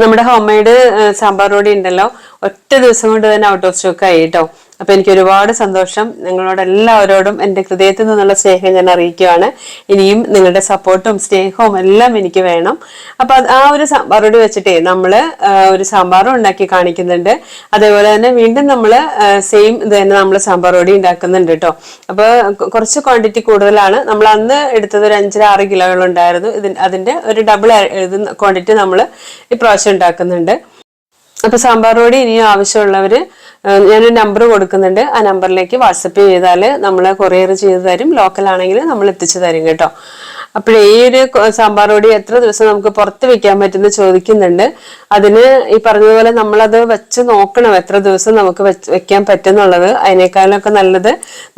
നമ്മുടെ home made sambar റോഡി ഉണ്ടല്ലോ. ഒറ്റ ദിവസം കൊണ്ട് തന്നെ ഔട്ട് ഓഫ് സ്റ്റോക്ക് ആയി കേട്ടോ അപ്പൊ എനിക്ക് ഒരുപാട് സന്തോഷം. നിങ്ങളോട് എല്ലാവരോടും എന്റെ ഹൃദയത്തിൽ നിന്നുള്ള സ്നേഹം ഞാൻ അറിയിക്കുകയാണ്. ഇനിയും നിങ്ങളുടെ സപ്പോർട്ടും സ്നേഹവും എല്ലാം എനിക്ക് വേണം. അപ്പൊ ആ ഒരു സാമ്പാറോട് വെച്ചിട്ടേ നമ്മൾ ഒരു സാമ്പാറും ഉണ്ടാക്കി കാണിക്കുന്നുണ്ട്. അതേപോലെ തന്നെ വീണ്ടും നമ്മൾ സെയിം ഇത് തന്നെ നമ്മൾ സാമ്പാർ പൊടി ഉണ്ടാക്കുന്നുണ്ട് കേട്ടോ അപ്പൊ കുറച്ച് ക്വാണ്ടിറ്റി കൂടുതലാണ്. നമ്മൾ അന്ന് എടുത്തത് ഒരു അഞ്ചര ആറ് കിലോകളുണ്ടായിരുന്നു ഇതിന് അതിന്റെ ഒരു ഡബിൾ ഇത് ക്വാണ്ടിറ്റി നമ്മൾ ഇപ്രാവശ്യം ഉണ്ടാക്കുന്നുണ്ട്. അപ്പൊ സാമ്പാർ പൊടി ഇനിയും ആവശ്യമുള്ളവര് ഞാനൊരു നമ്പർ കൊടുക്കുന്നുണ്ട്. ആ നമ്പറിലേക്ക് വാട്സപ്പ് ചെയ്താൽ നമ്മൾ കൊറിയർ ചെയ്തു തരും. ലോക്കൽ ആണെങ്കിൽ നമ്മൾ എത്തിച്ചു തരും കേട്ടോ. അപ്പോഴേ ഈ ഒരു സാമ്പാർ പൊടി എത്ര ദിവസം നമുക്ക് പുറത്ത് വെക്കാൻ പറ്റുമെന്ന് ചോദിക്കുന്നുണ്ട്. അതിന് ഈ പറഞ്ഞതുപോലെ നമ്മളത് വെച്ച് നോക്കണം എത്ര ദിവസം നമുക്ക് വെക്കാൻ പറ്റുന്നുള്ളത് അതിനേക്കാളൊക്കെ നല്ലത്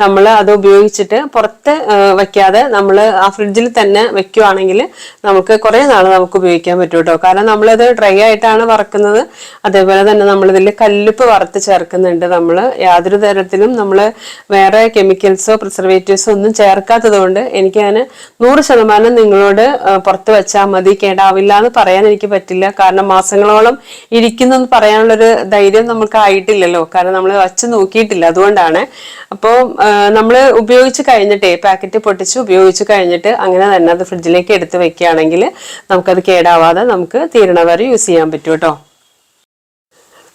നമ്മൾ അത് ഉപയോഗിച്ചിട്ട് പുറത്ത് വെക്കാതെ നമ്മൾ ആ ഫ്രിഡ്ജിൽ തന്നെ വെക്കുവാണെങ്കിൽ നമുക്ക് കുറേ നാൾ നമുക്ക് ഉപയോഗിക്കാൻ പറ്റും കേട്ടോ കാരണം നമ്മളത് ഡ്രൈ ആയിട്ടാണ് വറക്കുന്നത്. അതേപോലെ തന്നെ നമ്മളിതിൽ കല്ലുപ്പ് വറുത്ത് ചേർക്കുന്നുണ്ട് നമ്മൾ യാതൊരു തരത്തിലും നമ്മൾ വേറെ കെമിക്കൽസോ പ്രിസർവേറ്റീവ്സോ ഒന്നും ചേർക്കാത്തത് കൊണ്ട് എനിക്കതിന് നൂറ് ശതമാനം നിങ്ങളോട് ആ, പുറത്ത് വെച്ചാൽ മതി കേടാവില്ല എന്ന് പറയാൻ എനിക്ക് പറ്റില്ല. കാരണം മാസങ്ങളോളം ഇരിക്കുന്നെന്ന് പറയാനുള്ളൊരു ധൈര്യം നമുക്ക് ആയിട്ടില്ലല്ലോ. കാരണം നമ്മൾ വച്ച് നോക്കിയിട്ടില്ല അതുകൊണ്ടാണ്. അപ്പോൾ നമ്മൾ ഉപയോഗിച്ച് കഴിഞ്ഞിട്ടേ പാക്കറ്റ് പൊട്ടിച്ച് ഉപയോഗിച്ച് കഴിഞ്ഞിട്ട് അങ്ങനെ തന്നെ അത് ഫ്രിഡ്ജിലേക്ക് എടുത്ത് വെക്കുകയാണെങ്കിൽ നമുക്കത് കേടാവാതെ നമുക്ക് തീരണവരെ യൂസ് ചെയ്യാൻ പറ്റും കേട്ടോ.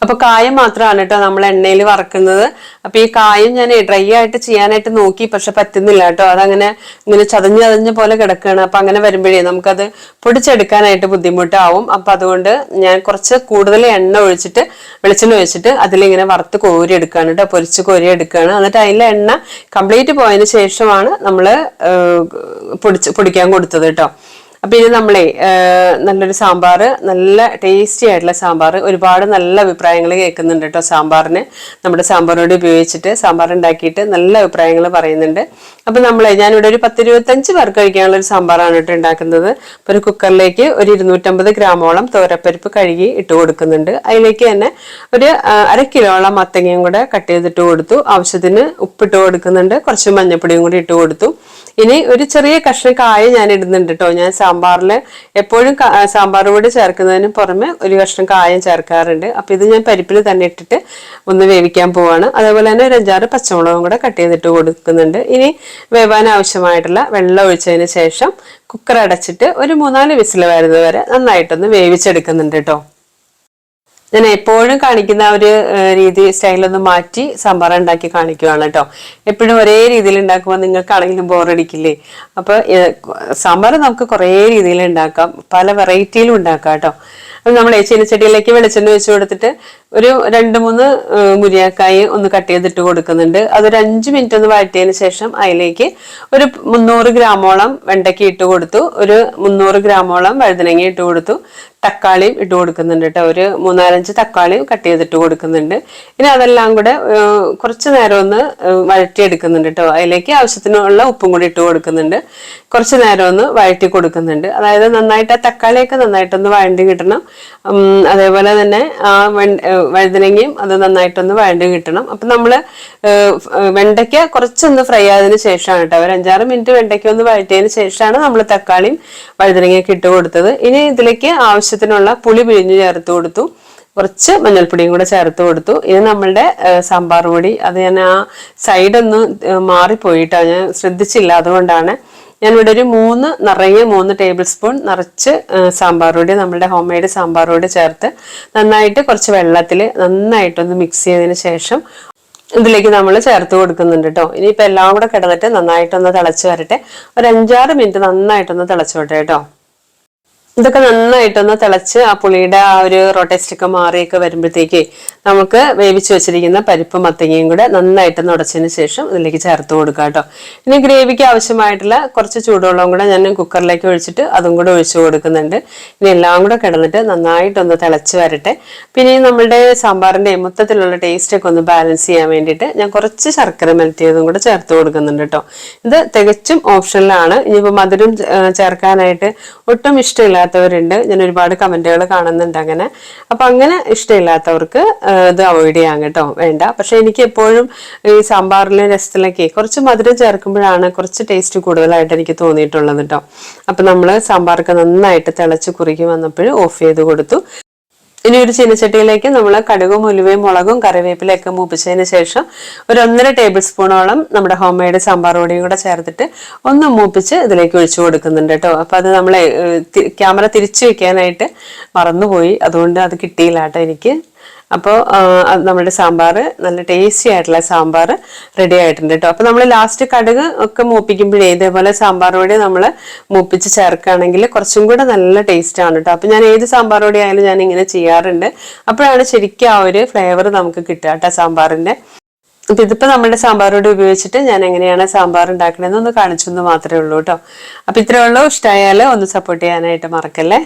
അപ്പൊ കായം മാത്രമാണ് കേട്ടോ നമ്മൾ എണ്ണയിൽ വറക്കുന്നത്. അപ്പൊ ഈ കായം ഞാൻ ഡ്രൈ ആയിട്ട് ചെയ്യാനായിട്ട് നോക്കി പക്ഷെ പറ്റുന്നില്ല കേട്ടോ. അതങ്ങനെ ഇങ്ങനെ ചതഞ്ഞ് ചതഞ്ഞ പോലെ കിടക്കുകയാണ് അപ്പൊ അങ്ങനെ വരുമ്പോഴേ നമുക്കത് പൊടിച്ചെടുക്കാനായിട്ട് ബുദ്ധിമുട്ടാവും. അപ്പൊ അതുകൊണ്ട് ഞാൻ കുറച്ച് കൂടുതൽ എണ്ണ ഒഴിച്ചിട്ട് വെളിച്ചെണ്ണ ഒഴിച്ചിട്ട് അതിലിങ്ങനെ വറുത്ത് കോരി എടുക്കുകയാണ് കേട്ടോ. പൊരിച്ച് കോരി എടുക്കുകയാണ് എന്നിട്ട് അതിലെ എണ്ണ കംപ്ലീറ്റ് പോയതിന് ശേഷമാണ് നമ്മൾ പൊടിച്ച് പൊടിക്കാൻ കൊടുത്തത് കേട്ടോ. അപ്പൊ ഇനി നമ്മളെ നല്ലൊരു സാമ്പാർ നല്ല ടേസ്റ്റി ആയിട്ടുള്ള സാമ്പാർ ഒരുപാട് നല്ല അഭിപ്രായങ്ങൾ കേൾക്കുന്നുണ്ട് കേട്ടോ സാമ്പാറിന്. നമ്മുടെ സാമ്പാറിനോട് ഉപയോഗിച്ചിട്ട് സാമ്പാർ ഉണ്ടാക്കിയിട്ട് നല്ല അഭിപ്രായങ്ങൾ പറയുന്നുണ്ട്. അപ്പൊ നമ്മളെ ഞാനിവിടെ ഒരു പത്ത് ഇരുപത്തഞ്ച് പേർക്ക് കഴിക്കാനുള്ള ഒരു സാമ്പാറാണ് കേട്ടോ ഉണ്ടാക്കുന്നത്. ഒരു കുക്കറിലേക്ക് ഒരു ഇരുന്നൂറ്റമ്പത് ഗ്രാമോളം തോരപ്പരിപ്പ് കഴുകി ഇട്ട് കൊടുക്കുന്നുണ്ട്. അതിലേക്ക് തന്നെ ഒരു അര കിലോളം മത്തങ്ങയും കൂടെ കട്ട് ചെയ്തിട്ട് കൊടുത്തു. ആവശ്യത്തിന് ഉപ്പിട്ട് കൊടുക്കുന്നുണ്ട്. കുറച്ച് മഞ്ഞപ്പൊടിയും കൂടി ഇട്ട് കൊടുത്തു. ഇനി ഒരു ചെറിയ കഷ്ണം കായ ഞാൻ ഇടുന്നുണ്ട് കേട്ടോ. ഞാൻ സാമ്പാറിൽ എപ്പോഴും സാമ്പാർ പൊടി ചേർക്കുന്നതിന് പുറമെ ഒരു കഷ്ണം കായം ചേർക്കാറുണ്ട്. അപ്പോൾ ഇത് ഞാൻ പരിപ്പിൽ തന്നെ ഇട്ടിട്ട് ഒന്ന് വേവിക്കാൻ പോവാണ്. അതേപോലെ തന്നെ ഒരു അഞ്ചാറ് പച്ചമുളകും കൂടെ കട്ട് ചെയ്തിട്ട് കൊടുക്കുന്നുണ്ട്. ഇനി വേവാൻ ആവശ്യമായിട്ടുള്ള വെള്ളം ഒഴിച്ചതിന് ശേഷം കുക്കർ അടച്ചിട്ട് ഒരു മൂന്നാൽ വിസിൽ വരുന്നത് വരെ നന്നായിട്ടൊന്ന് വേവിച്ചെടുക്കുന്നുണ്ട് കേട്ടോ ഞാൻ എപ്പോഴും കാണിക്കുന്ന ഒരു രീതി സ്റ്റൈലൊന്ന് മാറ്റി സാമ്പാർ ഉണ്ടാക്കി കാണിക്കുവാണ് കേട്ടോ എപ്പോഴും ഒരേ രീതിയിൽ ഉണ്ടാക്കുമ്പോൾ നിങ്ങൾക്കാണെങ്കിലും ബോറടിക്കില്ലേ അപ്പൊ ഏഹ്, സാമ്പാർ നമുക്ക് കുറേ രീതിയിൽ ഉണ്ടാക്കാം. പല വെറൈറ്റിയിലും ഉണ്ടാക്കാം കേട്ടോ അത് നമ്മൾ ചീനച്ചട്ടിയിലേക്ക് വെളിച്ചെണ്ണ വെച്ച് കൊടുത്തിട്ട് ഒരു രണ്ട് മൂന്ന് മുരിയാക്കായി ഒന്ന് കട്ട് ചെയ്തിട്ട് കൊടുക്കുന്നുണ്ട്. അതൊരു അഞ്ച് മിനിറ്റ് ഒന്ന് വഴറ്റിയതിന് ശേഷം അതിലേക്ക് ഒരു മുന്നൂറ് ഗ്രാമോളം വെണ്ടയ്ക്ക ഇട്ട് കൊടുത്തു. ഒരു മുന്നൂറ് ഗ്രാമോളം വഴുതനങ്ങ ഇട്ട് കൊടുത്തു. തക്കാളിയും ഇട്ട് കൊടുക്കുന്നുണ്ട് കേട്ടോ ഒരു മൂന്നാലഞ്ച് തക്കാളിയും കട്ട് ചെയ്തിട്ട് കൊടുക്കുന്നുണ്ട്. ഇനി അതെല്ലാം കൂടെ കുറച്ച് നേരം ഒന്ന് വഴറ്റിയെടുക്കുന്നുണ്ട് കേട്ടോ അതിലേക്ക് ആവശ്യത്തിനുള്ള ഉപ്പും കൂടി ഇട്ട് കൊടുക്കുന്നുണ്ട്. കുറച്ച് നേരം ഒന്ന് വഴറ്റി കൊടുക്കുന്നുണ്ട്. അതായത് നന്നായിട്ട് ആ തക്കാളിയൊക്കെ നന്നായിട്ടൊന്ന് വഴണ്ടി കിട്ടണം. അതേപോലെ തന്നെ ആ വഴുതനങ്ങയും അത് നന്നായിട്ടൊന്ന് വഴണ്ടി കിട്ടണം. അപ്പം നമ്മൾ വെണ്ടയ്ക്ക കുറച്ചൊന്ന് ഫ്രൈ ആയതിനു ശേഷമാണ് കേട്ടോ ഒരു അഞ്ചാറ് മിനിറ്റ് വെണ്ടയ്ക്ക ഒന്ന് വഴറ്റിയതിന് ശേഷമാണ് നമ്മൾ തക്കാളിയും വഴുതനങ്ങയൊക്കെ ഇട്ട് കൊടുത്തത്. ഇനി ഇതിലേക്ക് ആവശ്യത്തിനുള്ള പുളി പിഴിഞ്ഞ് ചേർത്ത് കൊടുത്തു. കുറച്ച് മഞ്ഞൾപ്പൊടിയും കൂടെ ചേർത്ത് കൊടുത്തു. ഇത് നമ്മളുടെ സാമ്പാർ പൊടി. അത് ഞാൻ ആ സൈഡൊന്ന് മാറിപ്പോയിട്ടാണ് ഞാൻ ശ്രദ്ധിച്ചില്ല. അതുകൊണ്ടാണ് ഞാനിവിടെ ഒരു മൂന്ന് നിറയെ മൂന്ന് ടേബിൾ സ്പൂൺ നിറച്ച് സാമ്പാർ പൊടി നമ്മുടെ ഹോം മെയ്ഡ് സാമ്പാർ പൊടി ചേർത്ത് നന്നായിട്ട് കുറച്ച് വെള്ളത്തിൽ നന്നായിട്ടൊന്ന് മിക്സ് ചെയ്തതിന് ശേഷം ഇതിലേക്ക് നമ്മൾ ചേർത്ത് കൊടുക്കുന്നുണ്ട് കേട്ടോ ഇനിയിപ്പോൾ എല്ലാം കൂടെ കിടന്നിട്ട് നന്നായിട്ടൊന്ന് തിളച്ച് വരട്ടെ. ഒരു അഞ്ചാറ് മിനിറ്റ് നന്നായിട്ടൊന്ന് തിളച്ചോട്ടെ കേട്ടോ ഇതൊക്കെ നന്നായിട്ടൊന്ന് തിളച്ച് ആ പുളിയുടെ ആ ഒരു റൊട്ടേസ്റ്റൊക്കെ മാറിയൊക്കെ വരുമ്പോഴത്തേക്ക് നമുക്ക് വേവിച്ച് വെച്ചിരിക്കുന്ന പരിപ്പ് മത്തങ്ങയും കൂടെ നന്നായിട്ട് ഉടച്ചതിന് ശേഷം ഇതിലേക്ക് ചേർത്ത് കൊടുക്കാം കേട്ടോ. ഇനി ഗ്രേവിക്ക് ആവശ്യമായിട്ടുള്ള കുറച്ച് ചൂടുവെള്ളം കൂടെ ഞാൻ കുക്കറിലേക്ക് ഒഴിച്ചിട്ട് അതും കൂടെ ഒഴിച്ചു കൊടുക്കുന്നുണ്ട്. ഇനി എല്ലാം കൂടെ കിടന്നിട്ട് നന്നായിട്ടൊന്ന് തിളച്ച് വരട്ടെ. പിന്നെ നമ്മളുടെ സാമ്പാറിന്റെ മൊത്തത്തിലുള്ള ടേസ്റ്റൊക്കെ ഒന്ന് ബാലൻസ് ചെയ്യാൻ വേണ്ടിയിട്ട് ഞാൻ കുറച്ച് ശർക്കര മെൽറ്റ് കൂടെ ചേർത്ത് കൊടുക്കുന്നുണ്ട് കേട്ടോ. ഇത് തികച്ചും ഓപ്ഷനിലാണ് ഇനിയിപ്പോൾ മധുരം ചേർക്കാനായിട്ട് ഒട്ടും ഇഷ്ടമില്ലാത്തവരുണ്ട്. ഞാൻ ഒരുപാട് കമന്റുകൾ കാണുന്നുണ്ട് അങ്ങനെ. അപ്പൊ അങ്ങനെ ഇഷ്ടമില്ലാത്തവർക്ക് ഇത് അവോയ്ഡ് ചെയ്യാം കേട്ടോ. വേണ്ട. പക്ഷെ എനിക്ക് എപ്പോഴും ഈ സാമ്പാറിലെ രസത്തിലൊക്കെ കുറച്ച് മധുരം ചേർക്കുമ്പോഴാണ് കുറച്ച് ടേസ്റ്റ് കൂടുതലായിട്ട് എനിക്ക് തോന്നിയിട്ടുള്ളത് കേട്ടോ. അപ്പൊ നമ്മൾ സാമ്പാറൊക്കെ നന്നായിട്ട് തിളച്ച് കുറുകി വന്നപ്പോൾ ഓഫ് ചെയ്ത് കൊടുത്തു. ഇനി ഒരു ചീനച്ചട്ടിയിലേക്ക് നമ്മൾ കടുകും ഉലുവയും മുളകും കറിവേപ്പിലയൊക്കെ മൂപ്പിച്ചതിന് ശേഷം ഒരു ഒന്നര ടേബിൾ സ്പൂണോളം നമ്മുടെ ഹോം മെയ്ഡ് സാമ്പാർ പൊടിയും കൂടെ ചേർത്തിട്ട് ഒന്ന് മൂപ്പിച്ച് ഇതിലേക്ക് ഒഴിച്ചു കൊടുക്കുന്നുണ്ട് കേട്ടോ. അപ്പോൾ അത് നമ്മൾ ക്യാമറ തിരിച്ചു വെക്കാനായിട്ട് മറന്നുപോയി. അതുകൊണ്ട് അത് കിട്ടിയില്ല കേട്ടോ എനിക്ക്. അപ്പോൾ നമ്മുടെ സാമ്പാർ നല്ല ടേസ്റ്റി ആയിട്ടുള്ള സാമ്പാർ റെഡി ആയിട്ടുണ്ട് കേട്ടോ അപ്പോൾ നമ്മൾ ലാസ്റ്റ് കടുക് ഒക്കെ മൂപ്പിക്കുമ്പോഴേ ഇതേപോലെ സാമ്പാർ പൊടി നമ്മൾ മൂപ്പിച്ച് ചേർക്കുകയാണെങ്കിൽ കുറച്ചും കൂടെ നല്ല ടേസ്റ്റ് ആണ് കേട്ടോ അപ്പോൾ ഞാൻ ഏത് സാമ്പാർ പൊടി ആയാലും ഞാൻ ഇങ്ങനെ ചെയ്യാറുണ്ട്. അപ്പോഴാണ് ശരിക്കും ആ ഒരു ഫ്ലേവർ നമുക്ക് കിട്ടുക കേട്ടോ സാമ്പാറിന്റെ. അപ്പം ഇതിപ്പോൾ നമ്മുടെ സാമ്പാർ പൊടി ഉപയോഗിച്ചിട്ട് ഞാൻ എങ്ങനെയാണ് സാമ്പാർ ഉണ്ടാക്കണതെന്ന് ഒന്ന് കാണിച്ചു മാത്രമേ ഉള്ളൂ കേട്ടോ അപ്പോൾ ഇത്രയേ ഉള്ളൂ. ഇഷ്ടമായാൽ ഒന്ന് സപ്പോർട്ട് ചെയ്യാനായിട്ട് മറക്കല്ലേ?